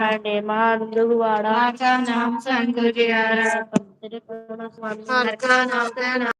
ਸਾਡੇ ਮਹਾਨ ਗੁਰੂਆਰਾ ਮਾਤਾ ਨਾਮ ਸੰਗੁਰਿਆਰਾ ਸਤਿ ਸ੍ਰੀ ਅਕਾਲ ਸਵਾਮੀ ਹਰਿ। ਹਰ ਕਾ ਨਾਮ ਤੇ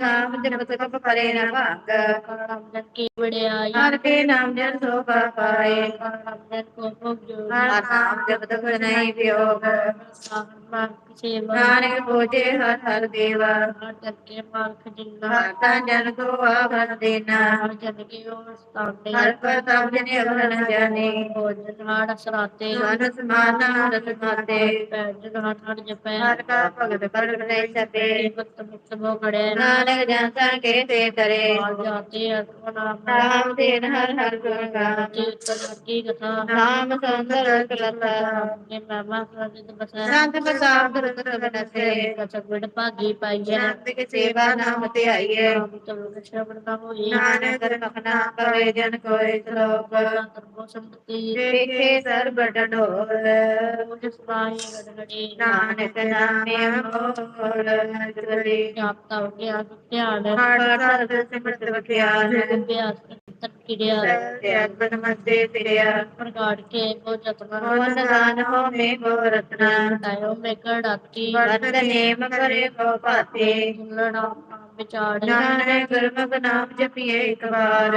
నామ జపతక పరే నమ కేవడయాయ హర కే నామ జన సో పాపాయ హర నామ జన కో భోగ జో హర నామ జపతక నై వియోగ ਨਾਨਕ ਪੂਜੇ ਹਰ ਹਰ ਦੇਵਾ ਹਰ ਜਨ ਕੇ ਮਾਲਕ ਜਿੰਨਾ ਹਰ ਤਾਂ ਜਨ ਕੋ ਆਵਰ ਦੇਨਾ ਹਰ ਜਨ ਕੀ ਓਰ ਸਤਾਉਂਦੇ ਹਰ ਪਰ ਤਬ ਜਨੇ ਅਵਰਨ ਜਾਣੇ ਭੋਜਨ ਹਾੜ ਸਰਾਤੇ ਮਨ ਸਮਾਨਾ ਰਤ ਮਾਤੇ ਪੈਜ ਹਰ ਹਰ ਜਪੈ ਹਰ ਕਾ ਭਗਤ ਕਰ ਗਨੇ ਜਪੇ करे भक्तभव करे नानक जन सन के ते करे राम तेन हर हर गुण गान राम सुंदर कलता संत प्रसाद रतन से कचक बिड भागी पाइए नानक के सेवा नाम ते आइए नानक मखना करे जन कोई श्लोक देखे सर बट ढोल नानक नाम बोल ਜਾਪ ਤਵ ਗਿਆ ਧਿਆਨ ਹਰ ਸਿਮਰਤ ਵਖਿਆਨ ਅਭਿਆਸ ਤਨ ਕਿਰਿਆ ਮਤੇ ਫਿਰਿਆ ਪ੍ਰਗਾੜ ਕੇ ਕੋ ਜਤਨ ਮਨ ਦਾਨ ਹੋ ਮੇ ਕੋ ਰਤਨਾ ਤਾਇਓ ਮੇ ਕੜਾਤੀ ਵਰਤ ਨੇਮ ਕਰੇ ਕੋ ਭਾਤੇ ਲੜਾ ਵਿਚਾਰ ਨਾਨਕ ਗੁਰਮੁਖ ਨਾਮ ਜਪੀਏ ਇੱਕ ਵਾਰ।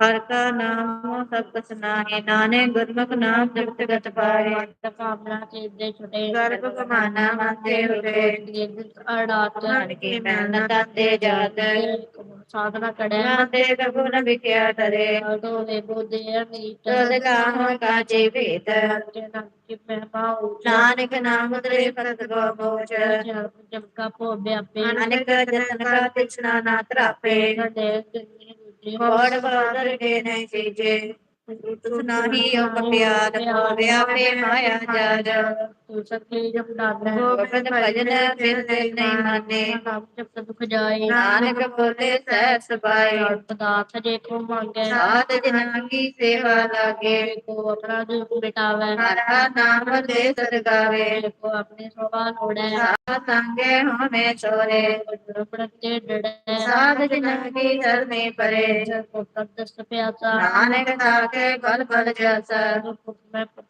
हर का नाम सब कुछ सुनाए नाने गुरमुख नाम जगत गत पाए। कामना के दे छुटे गर्भ कमाना माते हुए अड़ात के मैना दाते जात। साधना कड़े माते प्रभु न बिख्या तरे तो ने बुद्धि अमित तो काम का जीवित नानक नाम तरे परत गो भोज जब का पो। व्यापे नानक जन का तिछना ना ਵੜ ਬਾਦਰ ਕੇ ਨੈ ਸੀਜੇ। ਤੁਸ ਨਾਹੀ ਅਪ ਪਿਆਰ ਹੋਵੇ ਆਪੇ ਮਾਇਆ ਜਾਜ। तुलसा के जब डालना है। गोविंद भजन फिर नहीं माने। जब दुख जाए नानक बोले सहस पाए और पदार्थ देखो मांगे। साध जन की सेवा लागे। को अपना दुख मिटावे। हरा नाम ले सरगावे को अपने सोबा छोड़े संगे होने छोरे प्रत्ये डड़े साध जन की धरने परे को दस प्यासा। नानक ताके बल बल जैसा।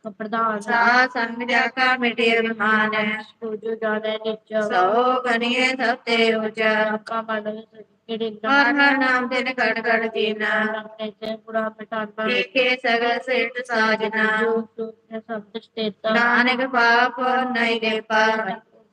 प्रधान। सा संग जाका में ਮਿਟਿਰ ਮਾਨ। ਸੋਜੋ ਜਾਣੇ ਨਿਚ ਸੋ ਕਨੀਏ ਸਤੇ ਉਚ ਕਾ ਮਨ ਕਿਹੜੇ ਹਰ ਹਰ ਨਾਮ ਤੇ ਕੜ ਕੜ ਜੀਨਾ। ਆਪਣੇ ਤੇ ਪੁਰਾ ਮਿਟਾਨਾ ਏਕੇ ਸਗਲ ਸੇਟ ਸਾਜਨਾ ਸੋ ਸਬਦ ਸਤੇਤਾ ਨਾਨਕ ਪਾਪ ਨਹੀਂ ਦੇ ਪਾਪ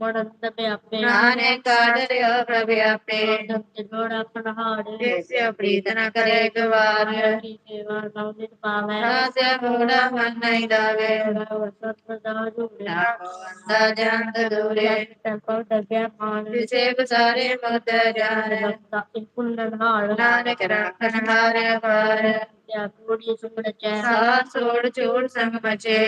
மொடந்தமே அப்பே நானே காதலியோ பிரபு அப்பே ਜੋੜ ਆਪਣਾ ਹਾੜ ਜਿਸੇ ਪ੍ਰੀਤ ਨਾ ਕਰੇ ਗਵਾਰ ਕੀ ਸੇਵਾ ਨਾਮ ਨਿਤ ਪਾਵੇ। ਆਸਿਆ ਮੂੜਾ ਮਨ ਨਹੀਂ ਦਾਵੇ। ਵਸਤ ਦਾ ਜੁਗੜਾ ਦਾ ਜੰਤ ਦੂਰੇ। ਤਪੋ ਦਗਿਆ ਮਾਨ ਜਿਸੇ ਬਸਾਰੇ ਮਤ ਜਾਰ। ਦਾ ਪੁੰਨ ਹਾੜ ਨਾਨਕ ਰੱਖਣ ਹਾਰੇ ਪਰ ਜਾਂ ਕੋੜੀ ਸੁਣ ਚੈ ਸਾ ਸੋੜ ਚੋੜ ਸੰਗ ਬਚੇ।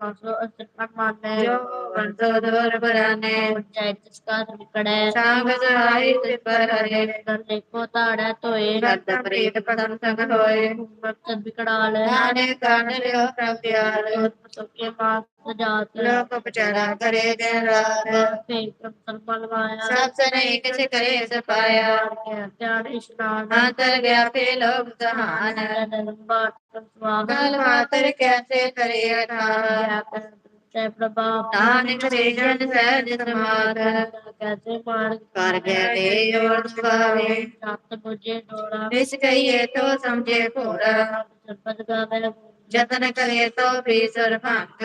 ਜੋ ने पंचायत जिसका निकड़ा है सांग जहाई पर हरे कर देखो ताड़ा तो ए रत प्रेत पदम संग होए मकसद बिकड़ाल है आने कान लियो प्रभ दियाल सबके पास सजात लोक पचारा करे दिन रात फेकम सर्वलवाया सब सने एक से करे से पाया त्यान स्नान अंतर व्यापे लोक जहान बात कल मातर कैसे करे अठार ਜੈ ਪ੍ਰਭਾ ਨਾਨਕ ਸੇ ਜਨ ਸਹਿਜ ਸਮਾਧ ਕੈਸੇ ਮਾਰ ਕਰ ਗਏ ਦੇ ਜੋੜ ਸੁਭਾਵੇ। ਸਤ ਬੁਝੇ ਡੋਰਾ ਇਸ ਕਹੀਏ ਤੋ ਸਮਝੇ ਭੋਰਾ। ਸਰਪਦ ਗਾਵੇ। ਜਤਨ ਕਰੇ ਤੋ ਵੀ ਸਰਭੰਗ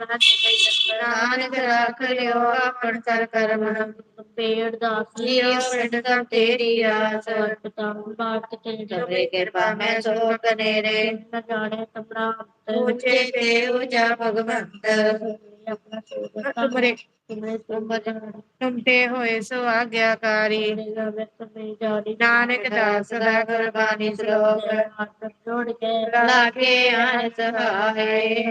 ਨਾਨਕ ਰੱਖ ਲਿਓ ਆਪਣ ਸਰ ਕਰਮ ਪੇੜ ਦਾ ਲਿਓ ਪਿੰਡ ਦਾ ਤੇਰੀ ਆਸ ਪਤਾ ਬਾਤ ਤੈਨ ਕਰੇ ਕਿਰਪਾ ਮੈਂ ਸੋ ਕਨੇਰੇ ਨਾ ਜਾਣੇ ਤਮਰਾ ਉੱਚੇ ਤੇ ਉਜਾ ਭਗਵੰਤ ਆਪਣਾ ਸੋਗ ਤੁਮਰੇ ਤੁਮਤੇ ਹੋਏ ਸੋ ਆਗਿਆਕਾਰੀ ਨਾਨਕ ਦਾਸ ਦਾ ਗੁਰਬਾਣੀ ਸਲੋਕ। ਜੋੜ ਕੇ ਲਾਗੇ ਆਨ ਸਹਾਏ।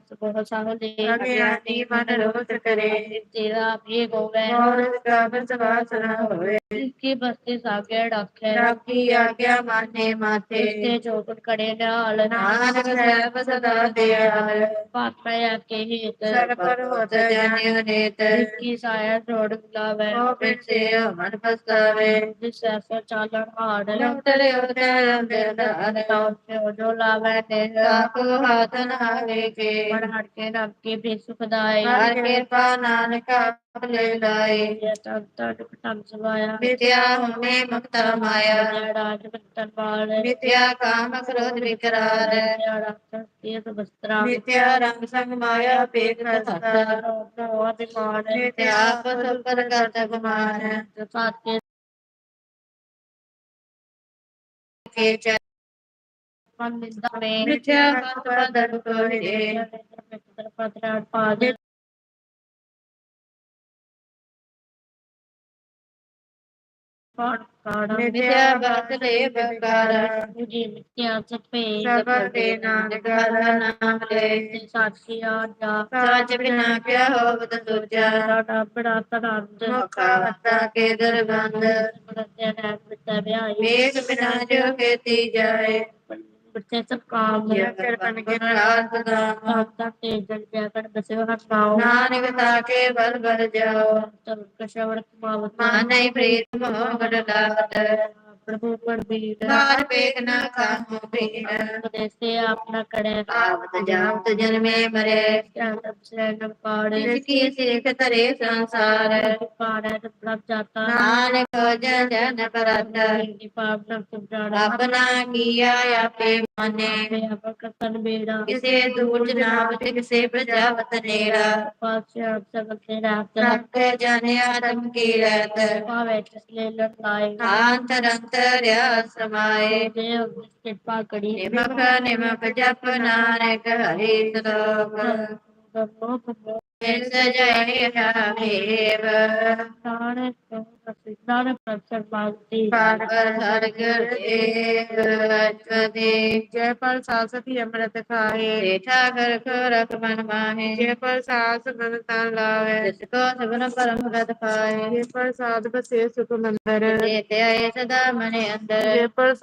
बहुत सारे मनोरथ करे तेरा ये गौवे और इसकी बस्ती आज्ञा रखे रखी आज्ञा माने माथे। इससे जो कुछ करे न अलन नानक सर्व सदा दयाल। पापया के हित सर पर होत जाने नेत इसकी साया छोड़ लावे और फिर से मन पछतावे जिस ऐसा चालन हार लंतरे होते रंदे दान जो लावे ने आपको हाथ ना लेके हर हर के रब के बेस खुदाए हर कृपा नानक आप ले लाए। तब तक टम सवाया विद्या हमने मुक्त माया। राज दरबार विद्या काम क्रोध विकरार वस्त्रा तो विद्या रंग संग माया पेग रस्ता विद्या पर पर करता गुमान है। तो के ਟਮ ਸਵਾਇਆ ਮਿਥਿਆ ਹੋਨੇ ਮੁਕਤਾ ਮਾਇਆ ਰਾਜ ਬੰਤਨ ਵਾਲੇ ਮਿਥਿਆ ਕਾਮ ਕ੍ਰੋਧ ਵਿਕਰਾਰ ਜਿਹੜਾ ਇਹ ਤਾਂ ਬਸਤਰਾ ਮਿਥਿਆ ਰੰਗ ਸੰਗ ਮਾਇਆ ਪੇਖ ਰਸਤਾ ਉਹ ਦਿਮਾਨ ਮਿਥਿਆ ਪਸ ਪਰ ਕਰਤ ਗੁਮਾਨ ਸਾਥੇ ਕੇ ਚ ਮਨ ਨਿੰਦਾ ਮੇ ਮਿਥਿਆ ਮਤ ਬਦਲ ਕੋਹਿਰੇ ਪਤਰਾ ਪਾਦੇ ਪਾੜ ਕਾੜਾ ਮਿਥਿਆ ਬਸ ਲੈ ਬਕਾਰ ਮੁਝੇ ਮਿੱਤਿਆ ਸਪੇ ਸਬਰ ਦੇ ਨਾਨਕ ਹਰ ਨਾਮ ਲੈ ਤੇ ਸਾਥੀ ਆ ਜਾ ਸਾਜ ਬਿਨਾ ਕਿਆ ਹੋਵਤ ਦੂਜਾ ਸਾਡਾ ਬੜਾ ਤਨੰਦ ਮੁਖਾ ਮੱਤਾ ਕੇ ਦਰਬੰਦ ਬਰਤੇ ਨੇ ਬਿਤਾ ਵਿਆਹੀ ਵੇਗ ਬਿਨਾ ਜੋ ਖੇਤੀ ਜਾਏ ಜ್ಞಾನಿಗತಾಕೆ ಬಲ್ಬಲ ಜಾವ ಮಾನೈ ಪ್ರೀತಿ ಮೋಹ ಗಡಲಾದ प्रभु पर बीड़ा भार बेग न काहू पीड़ा जैसे आप न करे आवत जावत जन में मरे तब से न पाड़े जिसकी सिख तरे संसार पाड़े तो प्रभ जाता नान को जन जन परत पाप न कुब्राड़ा अपना किया या पे माने अब कतन बेड़ा किसे दूर जनावत किसे प्रजावत नेड़ा पाप से आप सब तेरा रख जाने आदम की रत पावे तस्ले लड़ाई आंतरंग कृपा करी निमक जप नानक हरे जय पर सासती अमृत खाए जेठा रख मन माहे जय पर सास मन लावे जिसको सबन परम भगत खाए जय पर साध बसे सुख मंदर आए सदा मने अंदर जय पर